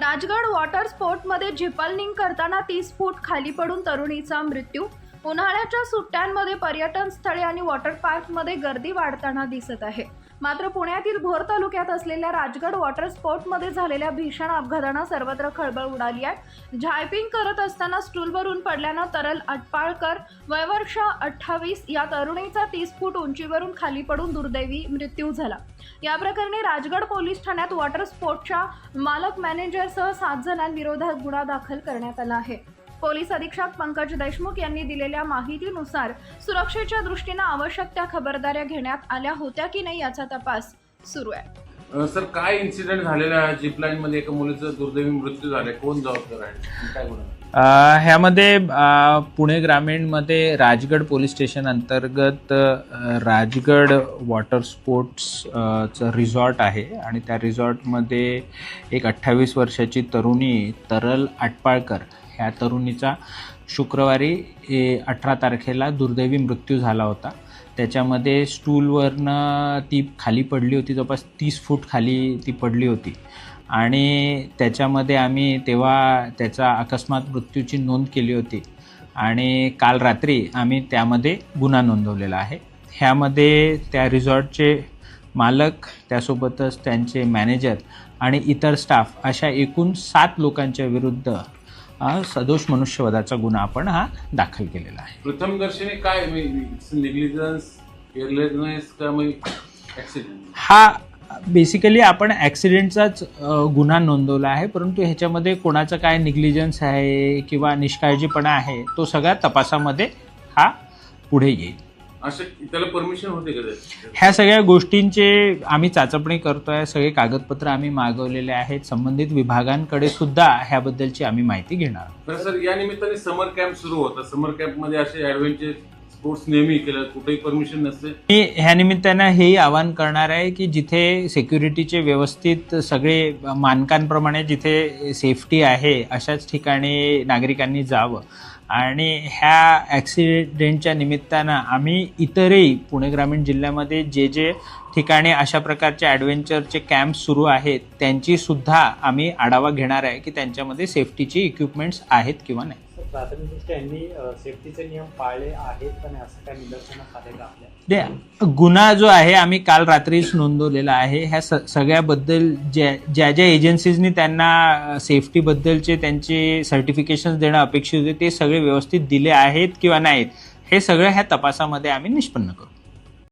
Rajgad water स्पोर्टमध्ये झिपलनिंग करताना तीस फूट खाली पडून तरुणीचा मृत्यू. उन्हाळ्याच्या सुट्ट्यांमध्ये पर्यटन स्थळे आणि वॉटर पार्कमध्ये गर्दी वाढताना दिसत आहे. मात्र पुण्यातील भोर तालुक्यात असलेल्या राजगड वॉटर स्पोर्टमध्ये झालेल्या भीषण अपघातानं सर्वत्र खळबळ उडाली आहे. झायपिंग करत असताना स्टूलवरून पडल्यानं तरल अटपाळकर वयवर्ष अठ्ठावीस या तरुणीचा तीस फूट उंचीवरून खाली पडून दुर्दैवी मृत्यू झाला. या प्रकरणी राजगड पोलीस ठाण्यात वॉटर स्पोर्टच्या मालक मॅनेजरसह सात जणांविरोधात गुन्हा दाखल करण्यात आला आहे. पोलीस अधीक्षक पंकज देशमुख यांनी दिलेल्या माहितीनुसार सुरक्षेच्या दृष्टीनं आवश्यक त्या खबरदाऱ्या घेण्यात आल्या होत्या की नाही याचा तपास सुरू आहे. सर काय इन्सिडेंट झालेला आहे? जीपलाईन मध्ये एका मुलीचा दुर्दैवी मृत्यू झालाय. कोण जबाबदार आहे? काय ह्यामध्ये पुणे ग्रामीणमध्ये राजगड पोलीस स्टेशन अंतर्गत राजगड वॉटर स्पोर्ट्स अ, चं रिसॉर्ट आहे आणि त्या रिसॉर्टमध्ये एक अठ्ठावीस वर्षाची तरुणी तरल आटपाळकर ह्या तरुणीचा शुक्रवारी अठरा तारखेला दुर्दैवी मृत्यू झाला होता. त्याच्यामध्ये स्टूलवरनं ती खाली पडली होती जवळपास तीस फूट खाली ती पडली होती. आणि त्याच्यामध्ये आम्ही तेव्हा त्याचा अकस्मात मृत्यूची नोंद केली होती. आणि काल रात्री आम्ही त्यामध्ये गुन्हा नोंदवलेला आहे. ह्यामध्ये त्या रिझॉर्टचे मालक त्यासोबतच त्यांचे मॅनेजर आणि इतर स्टाफ अशा एकूण सात लोकांच्या विरुद्ध सदोष मनुष्यवधाचा गुन्हा आपण हा दाखल केलेला आहे. प्रथम दर्शनी काय? निग्लिजन्स केअरलेसनेस ऍक्सिडेंट हा बेसिकली आपण ॲक्सिडेंटचाच गुन्हा नोंदवला आहे परंतु ह्याच्यामध्ये कोणाचं काय निग्लिजन्स आहे किंवा निष्काळजीपणा आहे तो सगळ्या तपासामध्ये हा पुढे येईल. असे त्याला परमिशन होते का त्याची? ह्या सगळ्या गोष्टींचे आम्ही चाचपणी करतोय सगळे कागदपत्र आम्ही मागवलेले आहेत संबंधित विभागांकडे सुद्धा ह्याबद्दलची आम्ही माहिती घेणार आहोत. तर सर या निमित्ताने समर कॅम्प सुरू होता समर कॅम्पमध्ये असे ऍडव्हेंचर स्पोर्ट्स नेहमी केलं कुठेही परमिशन नसते. मी ह्या निमित्तानं हेही आवाहन करणार आहे की जिथे सिक्युरिटीचे व्यवस्थित सगळे मानकांप्रमाणे जिथे सेफ्टी आहे अशाच ठिकाणी नागरिकांनी जावं. आणि ह्या ॲक्सिडेंटच्या निमित्तानं आम्ही इतरही पुणे ग्रामीण जिल्ह्यामध्ये जे जे ठिकाणी अशा प्रकारचे ॲडव्हेंचरचे कॅम्प सुरू आहेत त्यांची सुद्धा आम्ही आढावा घेणार आहे की त्यांच्यामध्ये सेफ्टीची इक्विपमेंट्स आहेत किंवा नाही. प्राथमिकदृष्ट्या यांनी सेफ्टीचे नियम पाळले आहेत का नाही असं काय निदर्शनास आले का आपल्या? गुन्हा जो आहे आम्ही काल रात्रीच नोंदवलेला आहे. ह्या स सगळ्याबद्दल ज्या ज्या ज्या एजन्सीजनी त्यांना सेफ्टीबद्दलचे त्यांचे सर्टिफिकेशन देणं अपेक्षित होते ते सगळे व्यवस्थित दिले आहेत किंवा नाहीत हे सगळं ह्या तपासामध्ये आम्ही निष्पन्न करू.